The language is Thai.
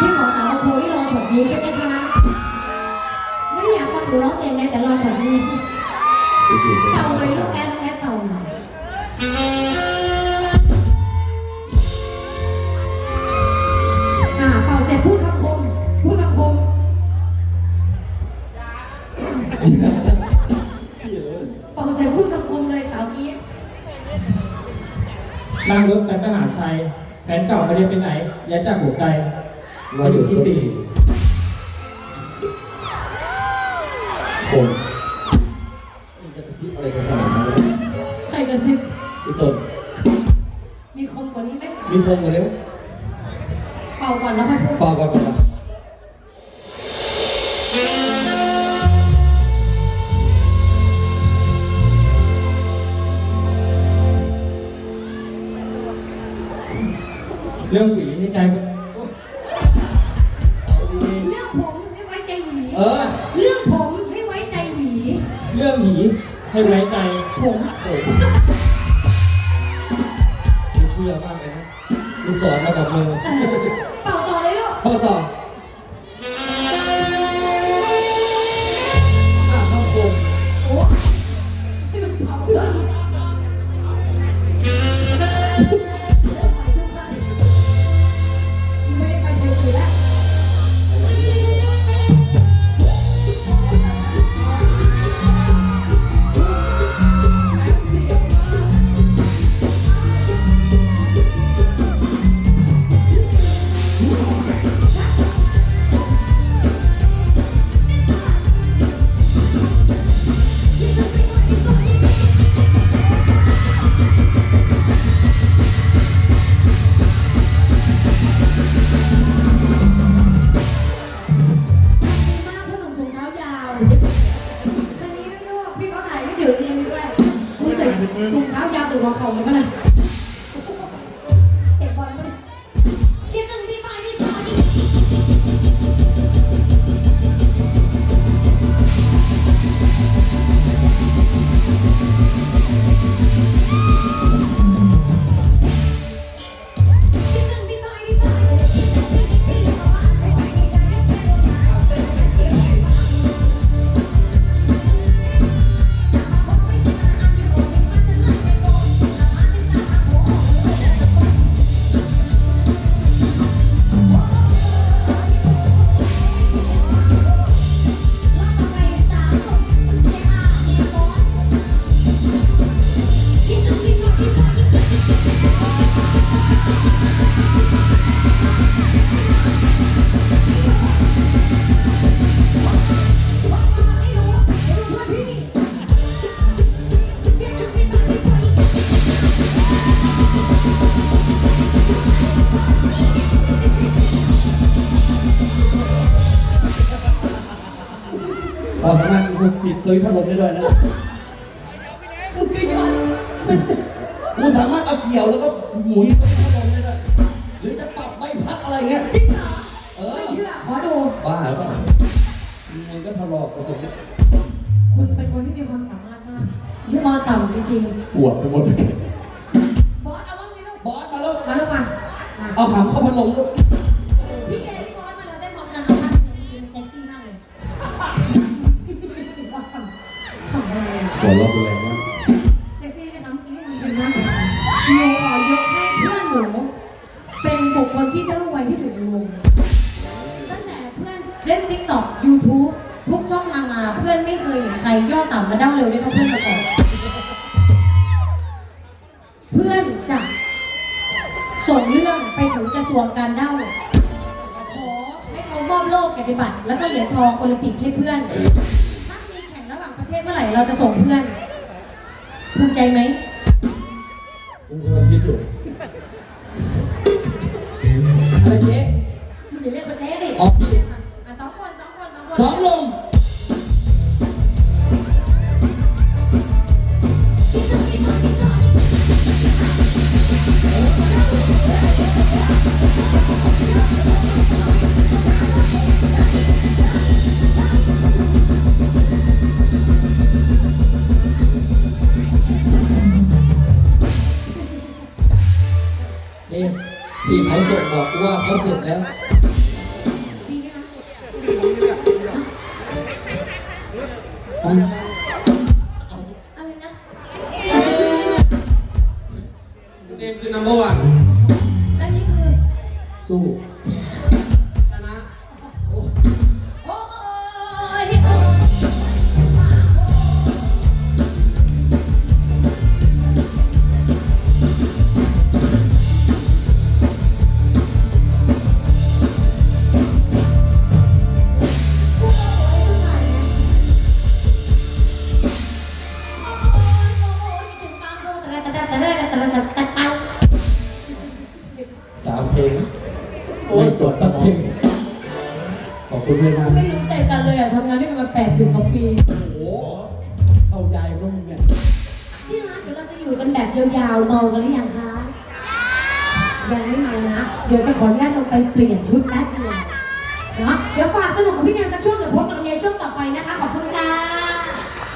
ที่ขอสาวครูที่รอช็อดนี้ใช่ไหมคะ ไม่ได้อยากฟังหนูร้องเพลงนะแต่รอช็อดนี้เต่าเลยลูกแอนแอนเต่าหน่อยอ่าเป่าเสร็จพูดคำคมพูดคำคมเป่าเสร็จพูดคำคมเลยสาวกี้นั่งรถไปมหาชัยแผนเก่าไม่ได้ไปไหนแย่จากหัวใจ เราอยู่ที่สตีตีคนมึงจะกระซิบอะไรกันขนาดนั้นวะใครกระซิบ พี่ต้นมีคมกว่านี้ไหมมีพงมาเร็วเป่าก่อนแล้วค่อยพูด เปล่าก่อนก่อนนะเรื่องหวีในใจ ให้ไว้ใจผมโอ้ยกูเชื่อมากเลยนะกูสอนมากับมือเออเป่าต่อเลยลูก พ่อต่ออ่ พ่อหนุ่มถุงเท้ายาวทางนี้ด้วยลูกพี่เขาถ่ายไม่ถึงทางนี้ด้วยรู้สึกถุงเท้ายาวถึงหัวเข่าเลยป่ะน่ะเตะ เราสามารถกูปิดสวิตช์พัดลมได้ด้วยนะมึงก็ย้อนมันกูสามารถเอาเกี่ยวแล้วก็หมุนสวิตช์พัดลมได้ด้วยหรือจะปรับใบพัดอะไรเงี้ยจริงเหรอเอไม่อเชื่อขอดูบ้าหรือเปล่ามึงก็ทะเลาะประสบเนี่ยคุณเป็นคนที่มีความสามารถมากยี่มอต่ำจริงปวดไปหมดๆบอสเอาบ้างสิลูกบอสมาแล้วมาลูกมามาเอาหางเข้าพัดลมลูกำอะไรอะสอนรอบแรงมากเซ็กซี่ไหมคะเมื่อกี้ทำเป็นมากหนูขอยกให้เพื่อนหนูเป็นบุคคลที่เด้อไวที่สุดในวงตั้งแต่เพื่อนเล่นติ๊กต็อกยูทูบทุกช่องทางมาเพื่อนไม่เคยเห็นใครย่อต่ำและเด้าเร็วได้เท่าเพื่อนมาก่อนเพื่อนจะส่งเรื่องไปถึงกระทรวงการเด้าขอให้เขามอบโล่เกียรติบัตรแล้วก็เหรียญทองโอลิมปิกให้เพื่อน เทศเมื่อไหร่เราจะส่งเพื่อนภูมิใจไหมกูกำลังคิดอยู่อะไรเจ๊มึงอย่าเรียกเขาเจ๊ดิ อ๋อ เอ๊ะพี่เขาส่งบอกกูว่าเขาเสร็จแล้ว ดีไหมคะอะไรนะ คุณเอมคือ number one ยสามเพลงไม่จสักเพลงขอบคุณด้วยนะไม่รู้ใจกันเลยอะทำงานด้วยกันมา80กว่าปี โอ้เอายายพวกมึงเนี่ยที่ร้านเดี๋ยวเราจะอยู่กันแบบยาวๆเมากันหรือยังคะยังไม่มานะ เดี๋ยวจะขออนุญาตลงไปเปลี่ยนชุดแป๊บเดียวเนาะเดี๋ยวฝากสนุกกับพี่แนนสักช่วงเดี๋ยวพบกันในช่วงต่อไปนะคะ ขอบคุณค่ะ